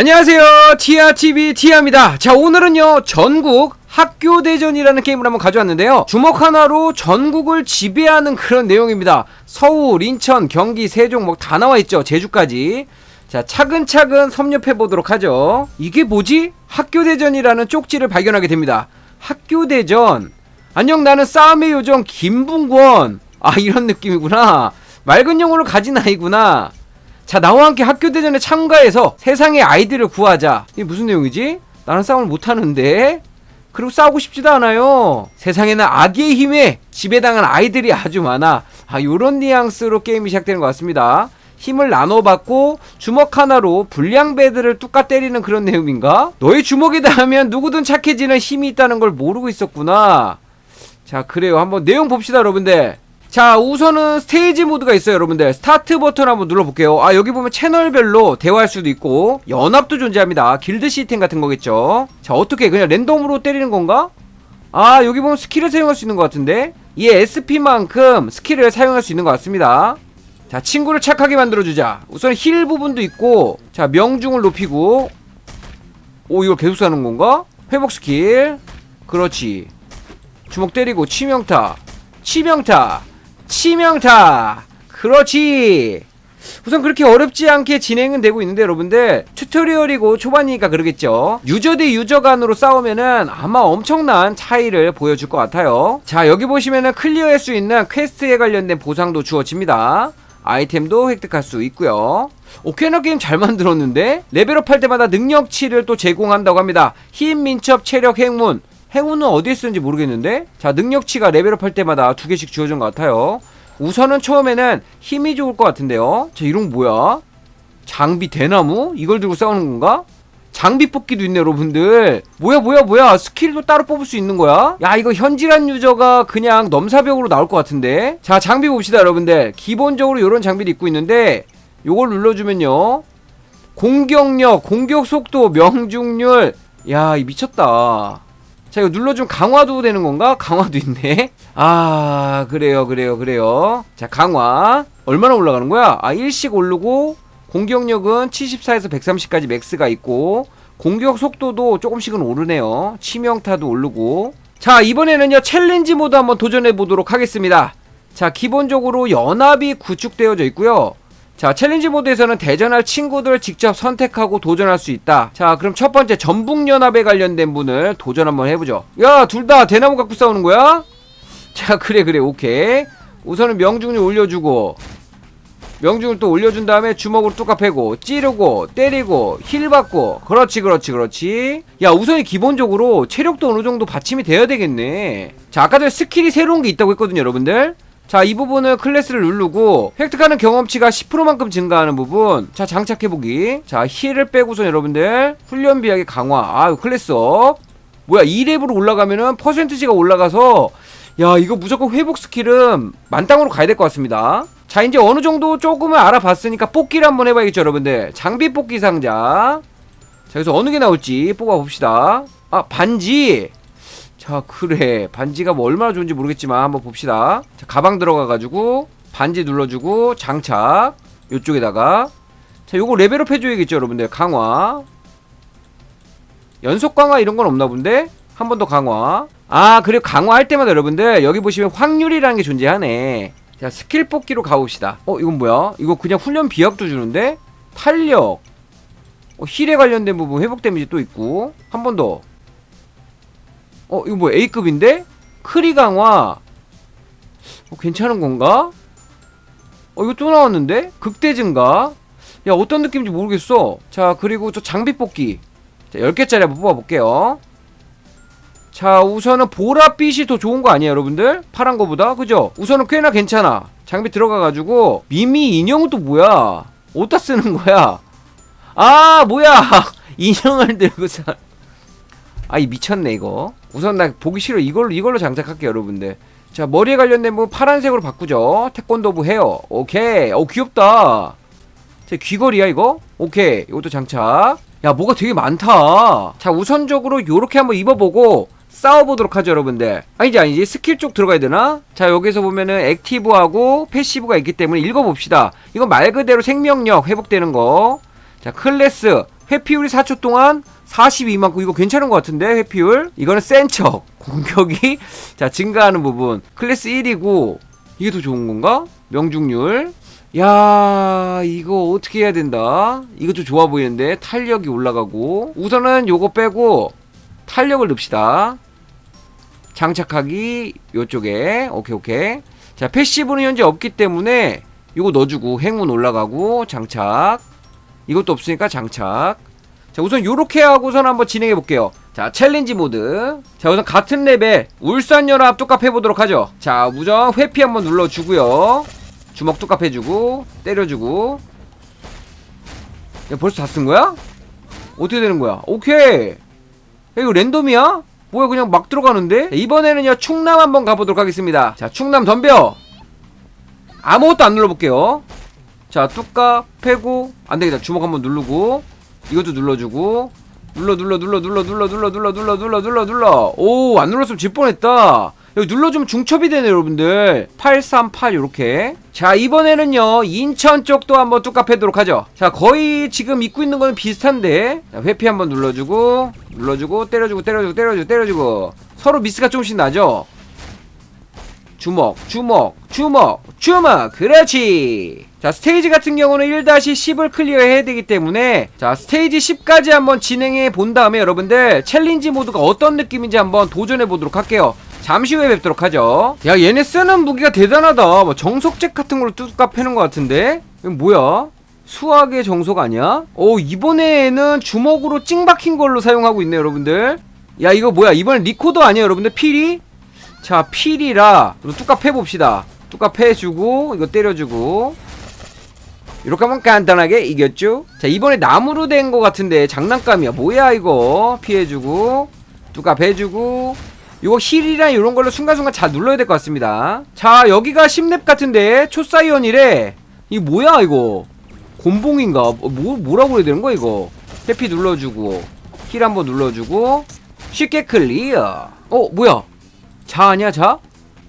안녕하세요. 티아TV 티아입니다. 자 오늘은요 전국 학교 대전이라는 게임을 한번 가져왔는데요. 주먹 하나로 전국을 지배하는 그런 내용입니다. 서울, 인천, 경기, 세종 뭐 다 나와있죠 제주까지. 자 차근차근 섭렵해 보도록 하죠. 이게 뭐지? 학교 대전이라는 쪽지를 발견하게 됩니다. 학교 대전. 안녕 나는 싸움의 요정 김붕권. 아 이런 느낌이구나. 맑은 영혼을 가진 아이구나 자 나와 함께 학교 대전에 참가해서 세상의 아이들을 구하자. 이게 무슨 내용이지? 나는 싸움을 못하는데? 그리고 싸우고 싶지도 않아요. 세상에는 악의 힘에 지배당한 아이들이 아주 많아. 아 요런 뉘앙스로 게임이 시작되는 것 같습니다. 힘을 나눠받고 주먹 하나로 불량배들을 뚝까 때리는 그런 내용인가? 너의 주먹에 닿으면 누구든 착해지는 힘이 있다는 걸 모르고 있었구나. 자 그래요. 한번 내용 봅시다 여러분들 자 우선은 스테이지 모드가 있어요 여러분들. 스타트 버튼 한번 눌러볼게요. 아 여기 보면 채널별로 대화할 수도 있고 연합도 존재합니다. 길드 시스템 같은 거겠죠? 자 어떻게 그냥 랜덤으로 때리는 건가? 아 여기 보면 스킬을 사용할 수 있는 것 같은데? 이 SP만큼 스킬을 사용할 수 있는 것 같습니다. 자 친구를 착하게 만들어주자. 우선 힐 부분도 있고 자 명중을 높이고. 오 이걸 계속 사는 건가? 회복 스킬. 그렇지. 주먹 때리고 치명타. 치명타 치명타. 그렇지. 우선 그렇게 어렵지 않게 진행은 되고 있는데 여러분들 튜토리얼이고 초반이니까 그러겠죠? 유저 대 유저 간으로 싸우면은 아마 엄청난 차이를 보여줄 것 같아요. 자 여기 보시면은 클리어할 수 있는 퀘스트에 관련된 보상도 주어집니다. 아이템도 획득할 수 있고요. 오케이나 게임 잘 만들었는데 레벨업 할 때마다 능력치를 또 제공한다고 합니다. 힘, 민첩, 체력, 행운 행운은 어디에 쓰는지 모르겠는데 자 능력치가 레벨업 할 때마다 두 개씩 주어진 것 같아요. 우선은 처음에는 힘이 좋을 것 같은데요. 자 이런 거 뭐야? 장비 대나무? 이걸 들고 싸우는 건가? 장비 뽑기도 있네 여러분들. 뭐야 뭐야 뭐야? 스킬도 따로 뽑을 수 있는 거야? 야 이거 현질한 유저가 그냥 넘사벽으로 나올 것 같은데? 자 장비 봅시다 여러분들. 기본적으로 이런 장비를 입고 있는데 요걸 눌러주면요. 공격력, 공격 속도, 명중률. 야이 미쳤다 자 이거 눌러주면 강화도 되는 건가? 강화도 있네. 아 그래요 그래요 그래요. 자 강화. 얼마나 올라가는 거야? 아 1씩 오르고 공격력은 74에서 130까지 맥스가 있고 공격 속도도 조금씩은 오르네요. 치명타도 오르고. 자 이번에는요 챌린지 모드 한번 도전해 보도록 하겠습니다. 자 기본적으로 연합이 구축되어져 있고요 자 챌린지 모드에서는 대전할 친구들을 직접 선택하고 도전할 수 있다. 자 그럼 첫 번째 전북연합에 관련된 분을 도전 한번 해보죠. 야 둘 다 대나무 갖고 싸우는 거야? 자 그래 그래 오케이. 우선은 명중률 올려주고 명중을 또 올려준 다음에 주먹으로 뚜까 패고 찌르고 때리고 힐 받고. 그렇지 그렇지 그렇지. 야 우선이 기본적으로 체력도 어느 정도 받침이 돼야 되겠네. 자 아까 전에 스킬이 새로운 게 있다고 했거든요 여러분들 자 이 부분은 클래스를 누르고 획득하는 경험치가 10%만큼 증가하는 부분. 자 장착해보기. 자 힐을 빼고선 여러분들 훈련 비약의 강화. 아유 클래스 업. 뭐야 2렙으로 올라가면은 퍼센트지가 올라가서 야 이거 무조건 회복 스킬은 만땅으로 가야 될 것 같습니다. 자 이제 어느 정도 조금은 알아봤으니까 뽑기를 한번 해봐야겠죠 여러분들. 장비 뽑기 상자. 자 그래서 어느 게 나올지 뽑아봅시다. 아 반지 자 그래. 반지가 뭐 얼마나 좋은지 모르겠지만 한번 봅시다. 자 가방 들어가가지고 반지 눌러주고 장착. 요쪽에다가. 자 요거 레벨업 해줘야겠죠 여러분들. 강화. 연속 강화 이런 건 없나 본데? 한 번 더 강화. 아 그리고 강화할 때마다 여러분들 여기 보시면 확률이라는 게 존재하네. 자 스킬 뽑기로 가봅시다. 어 이건 뭐야? 이거 그냥 훈련 비약도 주는데? 탄력. 어, 힐에 관련된 부분 회복 데미지 또 있고. 한 번더 어 이거 뭐 A급인데? 크리 강화. 어, 괜찮은 건가? 어 이거 또 나왔는데? 극대 증가. 야 어떤 느낌인지 모르겠어. 자 그리고 저 장비 뽑기. 자 10개짜리 한번 뽑아볼게요. 자 우선은 보랏빛이 더 좋은 거 아니에요 여러분들? 파란 거보다? 그죠? 우선은 꽤나 괜찮아. 장비 들어가가지고. 미미 인형은 또 뭐야? 어디다 쓰는 거야. 아 뭐야? 인형을 들고 사 아이 미쳤네 이거. 우선 나 보기 싫어. 이걸로 이걸로 장착할게요 여러분들. 자 머리에 관련된 부분 파란색으로 바꾸죠. 태권도부 헤어. 오케이. 오 귀엽다. 제 귀걸이야 이거? 오케이. 이것도 장착. 야 뭐가 되게 많다. 자 우선적으로 요렇게 한번 입어보고 싸워보도록 하죠 여러분들. 아니지 아니지. 스킬 쪽 들어가야 되나? 자 여기서 보면은 액티브하고 패시브가 있기 때문에 읽어봅시다. 이거 말 그대로 생명력 회복되는 거자 클래스 회피율이 4초 동안 42만큼 이거 괜찮은 것 같은데 회피율? 이거는 센 척. 공격이 자 증가하는 부분. 클래스 1이고 이게 더 좋은 건가? 명중률. 야 이거 어떻게 해야 된다? 좀 좋아 보이는데 탄력이 올라가고. 우선은 요거 빼고 탄력을 넣읍시다. 장착하기 요쪽에. 오케이 오케이. 자 패시브는 현재 없기 때문에 이거 넣어주고 행운 올라가고 장착 이것도 없으니까 장착. 자 우선 요렇게 하고선 한번 진행해 볼게요. 자 챌린지 모드. 자 우선 같은 레벨 울산연합 뚜값 해보도록 하죠. 자 우선 회피 한번 눌러주고요. 주먹 뚜값 해주고 때려주고. 야 벌써 다 쓴 거야? 어떻게 되는 거야? 오케이. 야, 이거 랜덤이야? 뭐야 그냥 막 들어가는데? 자, 이번에는요 충남 한번 가보도록 하겠습니다. 자 충남 덤벼. 아무것도 안 눌러볼게요 자 뚜까 패고 안되겠다 주먹 한번 누르고 이것도 눌러주고 눌러 눌러 눌러 눌러 눌러 눌러 눌러 눌러 눌러 눌러 눌러 오 안 눌렀으면 질 뻔했다 여기 눌러주면 중첩이 되네 여러분들 838 요렇게 자 이번에는요 인천 쪽도 한번 뚜까 패도록 하죠 자 거의 지금 입고 있는 거는 비슷한데 자, 회피 한번 눌러주고 눌러주고 때려주고 때려주고 때려주고 때려주고 서로 미스가 조금씩 나죠 주먹, 주먹, 주먹, 주먹. 그렇지. 자, 스테이지 같은 경우는 1-10을 클리어해야 되기 때문에 자, 스테이지 10까지 한번 진행해 본 다음에 여러분들 챌린지 모드가 어떤 느낌인지 한번 도전해 보도록 할게요. 잠시 후에 뵙도록 하죠. 야, 얘네 쓰는 무기가 대단하다. 뭐 정석잭 같은 걸로 뚜까 패는 것 같은데? 이건 뭐야? 수학의 정석 아니야? 오, 이번에는 주먹으로 찡 박힌 걸로 사용하고 있네, 여러분들. 야, 이거 뭐야? 이번엔 리코더 아니야, 여러분들? 필이? 자 필이라 뚜까 패봅시다. 뚜까 패주고 이거 때려주고. 이렇게 하면 간단하게 이겼죠? 자 이번에 나무로 된 거 같은데 장난감이야. 뭐야 이거? 피해주고 뚜까 패주고. 이거 힐이랑 이런 걸로 순간순간 잘 눌러야 될 것 같습니다. 자 여기가 10렙 같은데 초사이언이래. 이 뭐야 이거? 곤봉인가? 뭐, 뭐라고 해야 되는 거야 이거? 해피 눌러주고 힐 한번 눌러주고. 쉽게 클리어. 어 뭐야 자 아니야 자?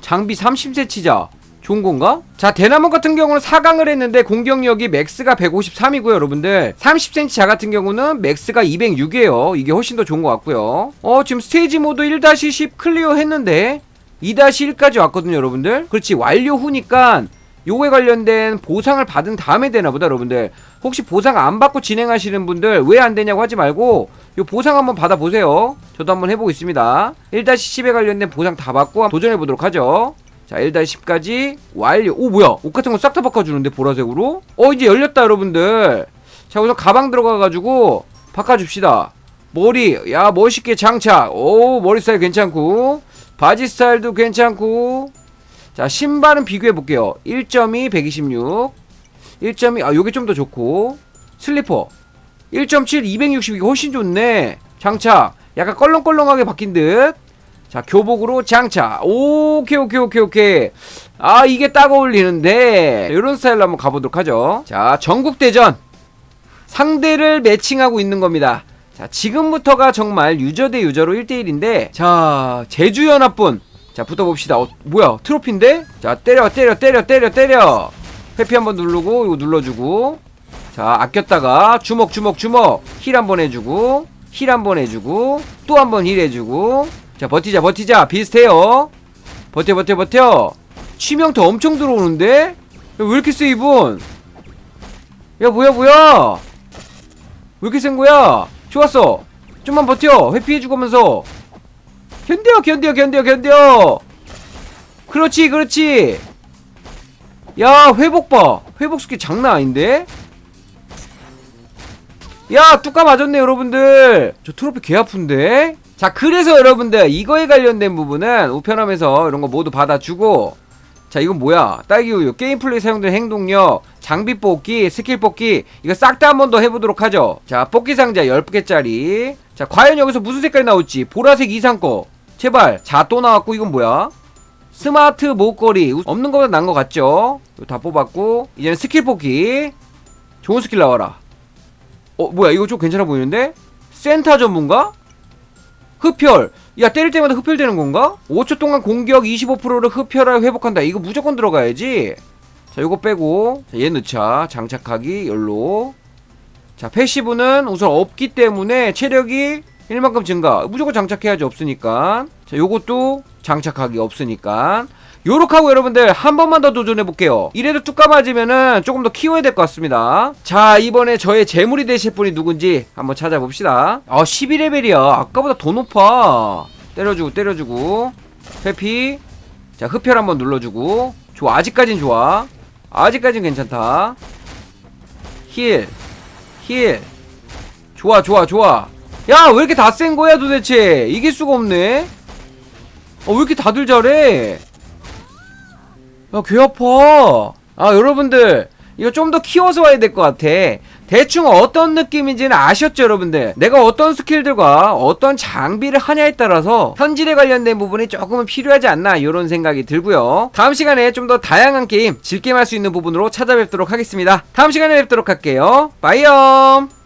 장비 30cm자. 좋은 건가? 자 대나무 같은 경우는 4강을 했는데 공격력이 맥스가 153이고요 여러분들. 30cm 자 같은 경우는 맥스가 206이에요. 이게 훨씬 더 좋은 것 같고요. 어 지금 스테이지 모드 1-10 클리어 했는데 2-1까지 왔거든요 여러분들. 그렇지 완료 후니까 요거에 관련된 보상을 받은 다음에 되나보다 여러분들. 혹시 보상 안 받고 진행하시는 분들 왜 안 되냐고 하지 말고 요 보상 한번 받아보세요. 저도 한번 해보고 있습니다. 1-10에 관련된 보상 다 받고 도전해보도록 하죠. 자 1-10까지 완료. 오 뭐야. 옷 같은 거 싹 다 바꿔주는데 보라색으로? 어 이제 열렸다 여러분들. 자 우선 가방 들어가가지고 바꿔줍시다. 머리. 야 멋있게 장착. 오 머리 스타일 괜찮고. 바지 스타일도 괜찮고. 자 신발은 비교해 볼게요. 1.2 126 1.2 아 요게 좀 더 좋고. 슬리퍼 1.7 260 이게 훨씬 좋네. 장착 약간 껄렁껄렁하게 바뀐 듯자 교복으로 장착 오케이 오케이 오케이 오케이. 아 이게 딱 어울리는데. 이런 스타일로 한번 가보도록 하죠. 자 전국대전. 상대를 매칭하고 있는 겁니다. 자 지금부터가 정말 유저 대 유저로 1대1인데. 자 제주연합분. 자 붙어봅시다. 어, 뭐야? 트로피인데? 자 때려 때려 때려 때려 때려. 회피 한번 누르고 이거 눌러주고 자 아꼈다가 주먹 주먹 주먹. 힐 한 번 해주고 힐 한 번 해주고 또 한 번 힐 해주고. 자 버티자 버티자. 비슷해요. 버텨 버텨 버텨. 치명타 엄청 들어오는데? 야, 왜 이렇세 이분? 야 뭐야 뭐야? 왜 이렇게 센 거야? 좋았어. 좀만 버텨. 회피해주고 하면서. 견뎌 견뎌 견뎌 견뎌. 그렇지 그렇지. 야 회복 봐. 회복 스킬 장난 아닌데 야 뚜까 맞았네 여러분들. 저 트로피 개 아픈데? 자 그래서 여러분들 이거에 관련된 부분은 우편함에서 이런 거 모두 받아주고 자 이건 뭐야? 딸기 우유 게임 플레이 사용된 행동력 장비 뽑기 스킬 뽑기 이거 싹 다 한 번 더 해보도록 하죠. 자 뽑기 상자 10개짜리. 자 과연 여기서 무슨 색깔이 나올지. 보라색 이상 거 제발 자 또 나왔고 이건 뭐야? 스마트 목걸이. 없는 거보다 나은 것 같죠? 다 뽑았고 이제는 스킬 뽑기. 좋은 스킬 나와라 어 뭐야 이거 좀 괜찮아 보이는데? 센터 전문가? 흡혈. 야 때릴 때마다 흡혈되는 건가? 5초 동안 공격 25%를 흡혈하여 회복한다. 이거 무조건 들어가야지. 자 요거 빼고. 자, 얘 넣자. 장착하기 열로. 자 패시브는 우선 없기 때문에 체력이 1만큼 증가. 무조건 장착해야지 없으니까. 자 요것도 장착하기 없으니까 요렇게 하고 여러분들 한 번만 더 도전해 볼게요. 이래도 뚝 까맞으면은 조금 더 키워야 될 것 같습니다. 자 이번에 저의 재물이 되실 분이 누군지 한번 찾아봅시다. 아 12레벨이야. 아까보다 더 높아. 때려주고 때려주고. 회피. 자 흡혈 한번 눌러주고. 좋아 아직까진 좋아. 아직까진 괜찮다. 힐. 힐. 좋아, 좋아, 좋아. 야, 왜 이렇게 다 센 거야, 도대체? 이길 수가 없네? 어, 왜 이렇게 다들 잘해? 야, 귀 아파. 아, 여러분들. 이거 좀 더 키워서 와야 될 것 같아. 대충 어떤 느낌인지는 아셨죠, 여러분들? 내가 어떤 스킬들과 어떤 장비를 하냐에 따라서 현질에 관련된 부분이 조금은 필요하지 않나, 이런 생각이 들고요. 다음 시간에 좀 더 다양한 게임, 질게임 할수 있는 부분으로 찾아뵙도록 하겠습니다. 다음 시간에 뵙도록 할게요. 빠이염!